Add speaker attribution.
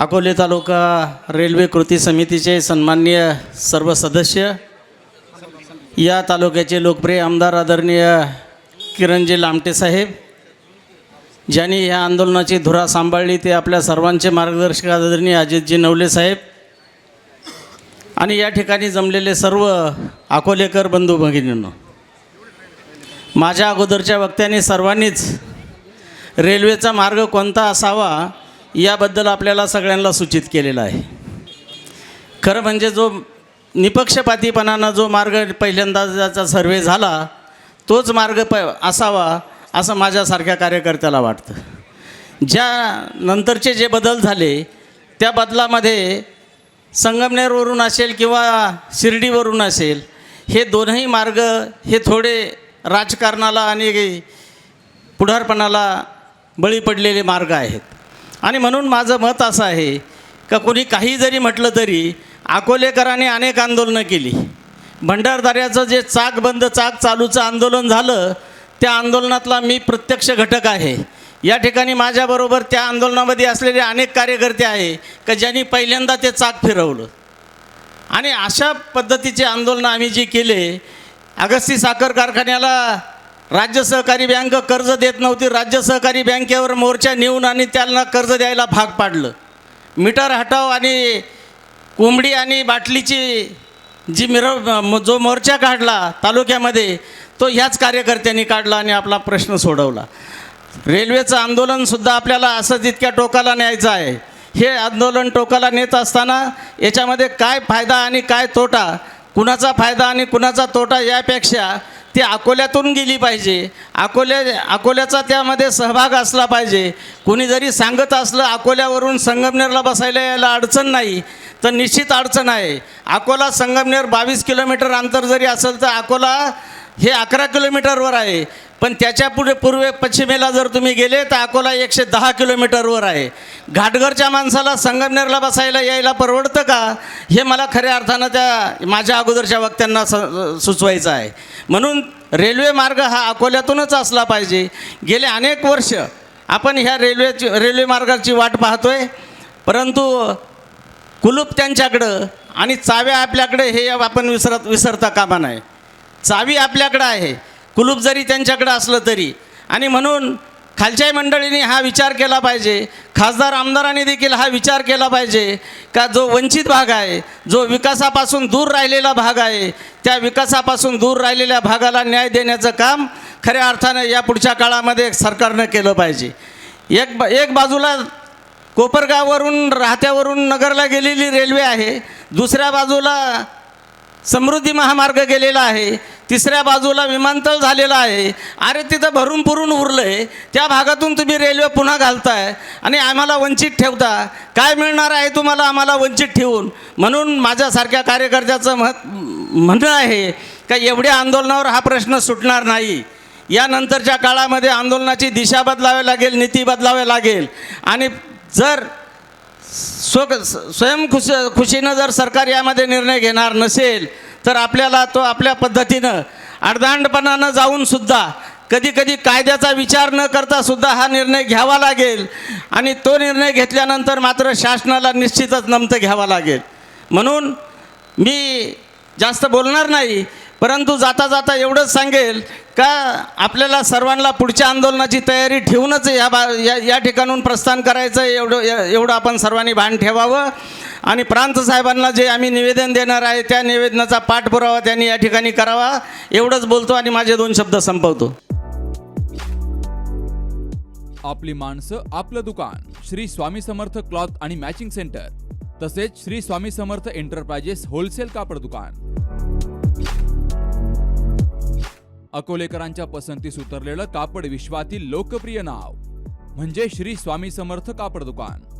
Speaker 1: अकोले तालुका railway कृती समितीचे सन्माननीय सर्व सदस्य या तालुक्याचे लोकप्रिय आमदार आदरणीय किरणजी लामटे साहेब ज्यांनी ह्या आंदोलनाची धुरा सांभाळली ते आपल्या सर्वांचे मार्गदर्शक आदरणीय अजितजी नवले साहेब आणि या ठिकाणी जमलेले सर्व अकोलेकर बंधू भगिनींनो माझ्या अगोदरच्या वक्त्याने सर्वांनीच रेल्वेचा मार्ग कोणता असावा याबद्दल आपल्याला सगळ्यांना सूचित केलेलं आहे. खरं म्हणजे जो निपक्षपातीपणानं जो मार्ग पहिल्यांदा सर्वे झाला तोच मार्ग प असावा असं माझ्यासारख्या कार्यकर्त्याला वाटतं. ज्या नंतरचे जे बदल झाले त्या बदलामध्ये संगमनेरवरून असेल किंवा शिर्डीवरून असेल हे दोनही मार्ग हे थोडे राजकारणाला आणि पुढारपणाला बळी पडलेले मार्ग आहेत. आणि म्हणून माझं मत असं आहे का कोणी काही जरी म्हटलं तरी अकोलेकरांनी अनेक आंदोलनं केली. भंडारदऱ्याचं जे चाक बंद चाक चालूचं आंदोलन झालं त्या आंदोलनातला मी प्रत्यक्ष घटक आहे. या ठिकाणी माझ्याबरोबर त्या आंदोलनामध्ये असलेले अनेक कार्यकर्ते आहे का ज्यांनी पहिल्यांदा ते चाक फिरवलं. आणि अशा पद्धतीचे आंदोलनं आम्ही जी केले अगस्ती साखर कारखान्याला राज्य सहकारी बँक कर्ज देत नव्हती. राज्य सहकारी बँकेवर मोर्चा नेऊन आणि त्यांना कर्ज द्यायला भाग पाडलं. मीटर हटाव आणि कोंबडी आणि बाटलीची जी मिरव जो मोर्चा काढला तालुक्यामध्ये तो ह्याच कार्यकर्त्यांनी काढला आणि आपला प्रश्न सोडवला. रेल्वेचं आंदोलनसुद्धा आपल्याला असं जितक्या टोकाला न्यायचं आहे हे आंदोलन टोकाला नेत असताना याच्यामध्ये काय फायदा आणि काय तोटा कुणाचा फायदा आणि कुणाचा तोटा यापेक्षा ती अकोल्यातून गेली पाहिजे. अकोल्या अकोल्याचा त्यामध्ये सहभाग असला पाहिजे. कुणी जरी सांगत असलं अकोल्यावरून संगमनेरला बसायला यायला अडचण नाही तर निश्चित अडचण आहे. अकोला संगमनेर बावीस किलोमीटर अंतर जरी असेल तर अकोला हे अकरा किलोमीटरवर आहे. पण त्याच्या पुढे पूर्वे पश्चिमेला जर तुम्ही गेले तर अकोला एकशे दहा किलोमीटरवर आहे. घाटघरच्या माणसाला संगमनेरला बसायला यायला परवडतं का? हे मला खऱ्या अर्थानं त्या माझ्या अगोदरच्या वक्त्यांना स सुचवायचं आहे. म्हणून रेल्वे मार्ग हा अकोल्यातूनच असला पाहिजे. गेले अनेक वर्ष आपण ह्या रेल्वेची रेल्वे मार्गाची वाट पाहतोय. परंतु कुलूप त्यांच्याकडं आणि चाव्या आपल्याकडे हे आपण विसरत विसरता कामा नाही चावी आपल्याकडं आहे. कुलूप जरी त्यांच्याकडं असलं तरी. आणि म्हणून खालच्याही मंडळींनी हा विचार केला पाहिजे. खासदार आमदारांनी देखील हा विचार केला पाहिजे. का जो वंचित भाग आहे जो विकासापासून दूर राहिलेला भाग आहे त्या विकासापासून दूर राहिलेल्या भागाला न्याय देण्याचं काम खऱ्या अर्थानं या पुढच्या काळामध्ये सरकारनं केलं पाहिजे. एक ब एक बाजूला कोपरगाववरून राहत्यावरून नगरला गेलेली रेल्वे आहे. दुसऱ्या बाजूला समृद्धी महामार्ग गेलेला आहे. तिसऱ्या बाजूला विमानतळ झालेलं आहे. अरे तिथं भरून पुरून उरलं आहे त्या भागातून तुम्ही रेल्वे पुन्हा घालताय. आणि आम्हाला वंचित ठेवता. काय मिळणार आहे तुम्हाला आम्हाला वंचित ठेवून? म्हणून माझ्यासारख्या कार्यकर्त्याचं मत म्हणणं आहे का एवढ्या आंदोलनावर हा प्रश्न सुटणार नाही. यानंतरच्या काळामध्ये आंदोलनाची दिशा बदलावी लागेल नीती बदलावे लागेल. आणि जर स्व स्वयंखुश खुशीनं जर सरकार यामध्ये निर्णय घेणार नसेल तर आपल्याला तो आपल्या पद्धतीनं अडदांडपणानं जाऊन सुद्धा कधी कधी कायद्याचा विचार न करता सुद्धा हा निर्णय घ्यावा लागेल. आणि तो निर्णय घेतल्यानंतर मात्र शासनाला निश्चितच नमतं घ्यावा लागेल. म्हणून मी जास्त बोलणार नाही परंतु जाता जाता एवढंच सांगेल का आपल्याला सर्वांना पुढच्या आंदोलनाची तयारी ठेवूनच या बा या या ठिकाणून प्रस्थान करायचं आहे, एवढं एवढं आपण सर्वांनी भान ठेवावं. आणि प्रांत साहेबांना जे आम्ही निवेदन देणार आहे त्या निवेदनाचा पाठपुरावा त्यांनी या ठिकाणी करावा. एवढंच बोलतो आणि माझे दोन शब्द संपवतो.
Speaker 2: आपली माणसं आपलं दुकान. श्री स्वामी समर्थ क्लॉथ आणि मॅचिंग सेंटर. तसेच श्री स्वामी समर्थ एंटरप्राइजेस होलसेल कापड दुकान. अकोलेकरांच्या पसंतीस उतरलेलं कापड विश्वातील लोकप्रिय नाव. म्हणजे श्री स्वामी समर्थ कापड दुकान.